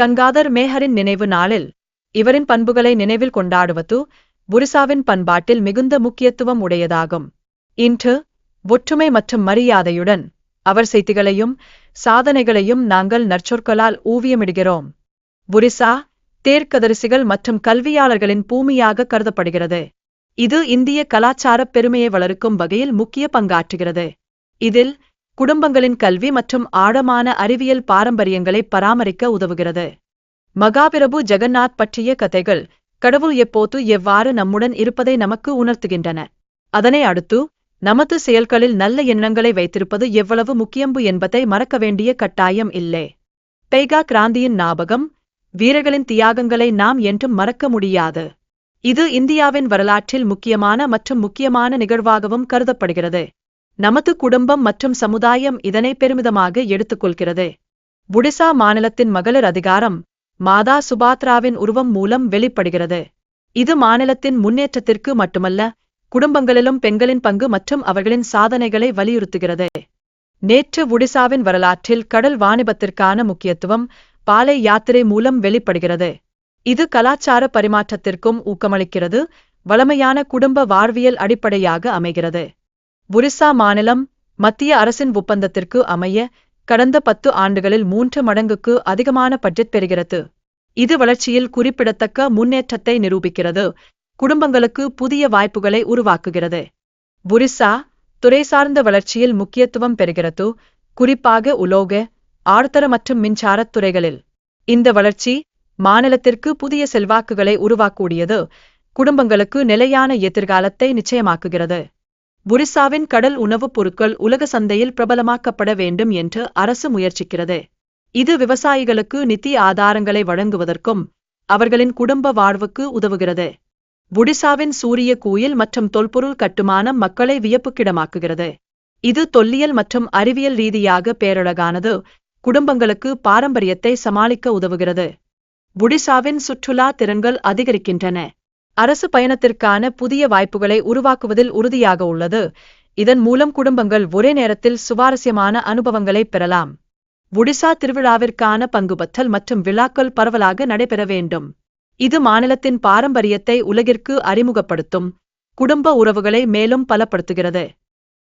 கங்காதர் மேஹரின் நினைவு நாளில் இவரின் பண்புகளை நினைவில் கொண்டாடுவது புரிசாவின் பண்பாட்டில் மிகுந்த முக்கியத்துவம் உடையதாகும். இன்று ஒற்றுமை மற்றும் மரியாதையுடன் அவர் செய்திகளையும் சாதனைகளையும் நாங்கள் நற்சொற்களால் ஊவியமிடுகிறோம். புரிசா தேர்க்கதரிசிகள் மற்றும் கல்வியாளர்களின் பூமியாக கருதப்படுகிறது. இது இந்திய கலாச்சார பெருமையை வளர்க்கும் வகையில் முக்கிய பங்காற்றுகிறது. இதில் குடும்பங்களின் கல்வி மற்றும் ஆழமான அறிவியல் பாரம்பரியங்களை பராமரிக்க உதவுகிறது. மகாபிரபு ஜெகநாத் பற்றிய கதைகள் கடவுள் எப்போது எவ்வாறு நம்முடன் இருப்பதை நமக்கு உணர்த்துகின்றன. அதனை அடுத்து நமது செயல்களில் நல்ல எண்ணங்களை வைத்திருப்பது எவ்வளவு முக்கியம்பு என்பதை மறக்க வேண்டிய கட்டாயம் இல்லை. பெய்கா கிராந்தியின் ஞாபகம் வீரர்களின் தியாகங்களை நாம் என்றும் மறக்க முடியாது. இது இந்தியாவின் வரலாற்றில் முக்கியமான மற்றும் முக்கியமான நிகழ்வாகவும் கருதப்படுகிறது. நமது குடும்பம் மற்றும் சமுதாயம் இதனை பெருமிதமாக எடுத்துக்கொள்கிறது. ஒடிசா மாநிலத்தின் மகளிர் அதிகாரம் மாதா சுபாத்ராவின் உருவம் மூலம் வெளிப்படுகிறது. இது மாநிலத்தின் முன்னேற்றத்திற்கு மட்டுமல்ல குடும்பங்களிலும் பெண்களின் பங்கு மற்றும் அவர்களின் சாதனைகளை வலியுறுத்துகிறது. நேற்று ஒடிசாவின் வரலாற்றில் கடல் வாணிபத்திற்கான முக்கியத்துவம் பாலை யாத்திரை மூலம் வெளிப்படுகிறது. இது கலாச்சார பரிமாற்றத்திற்கும் ஊக்கமளிக்கிறது வளமையான குடும்ப வாழ்வியல் அடிப்படையாக அமைகிறது. ஒரிசா மாநிலம் மத்திய அரசின் ஒப்பந்தத்திற்கு அமைய கடந்த பத்து ஆண்டுகளில் மூன்று மடங்குக்கு அதிகமான பட்ஜெட் பெறுகிறது. இது வளர்ச்சியில் குறிப்பிடத்தக்க முன்னேற்றத்தை நிரூபிக்கிறது. குடும்பங்களுக்கு புதிய வாய்ப்புகளை உருவாக்குகிறது. ஒரிசா துறை சார்ந்த வளர்ச்சியில் முக்கியத்துவம் பெறுகிறது குறிப்பாக உலோக ஆழ்த்தர மற்றும் மின்சாரத் துறைகளில். இந்த வளர்ச்சி மாநிலத்திற்கு புதிய செல்வாக்குகளை உருவாக்கூடியது குடும்பங்களுக்கு நிலையான எதிர்காலத்தை நிச்சயமாக்குகிறது. ஒரிசாவின் கடல் உணவுப் பொருட்கள் உலக சந்தையில் பிரபலமாக்கப்பட வேண்டும் என்று அரசு முயற்சிக்கிறது. இது விவசாயிகளுக்கு நிதி ஆதாரங்களை வழங்குவதற்கும் அவர்களின் குடும்ப வாழ்வுக்கு உதவுகிறது. ஒடிசாவின் சூரிய கோயில் மற்றும் தொல்பொருள் கட்டுமானம் மக்களை வியப்புக்கிடமாக்குகிறது. இது தொல்லியல் மற்றும் அறிவியல் ரீதியாக பேரழகானது குடும்பங்களுக்கு பாரம்பரியத்தை சமாளிக்க உதவுகிறது. ஒடிசாவின் சுற்றுலா திறன்கள் அதிகரிக்கின்றன. அரசு பயணத்திற்கான புதிய வாய்ப்புகளை உருவாக்குவதில் உறுதியாக உள்ளது. இதன் மூலம் குடும்பங்கள் ஒரே நேரத்தில் சுவாரஸ்யமான அனுபவங்களை பெறலாம். ஒடிசா திருவிழாவிற்கான பங்குபற்றல் மற்றும் விழாக்கள் பரவலாக நடைபெற வேண்டும். இது மாநிலத்தின் பாரம்பரியத்தை உலகிற்கு அறிமுகப்படுத்தும் குடும்ப உறவுகளை மேலும் பலப்படுத்துகிறது.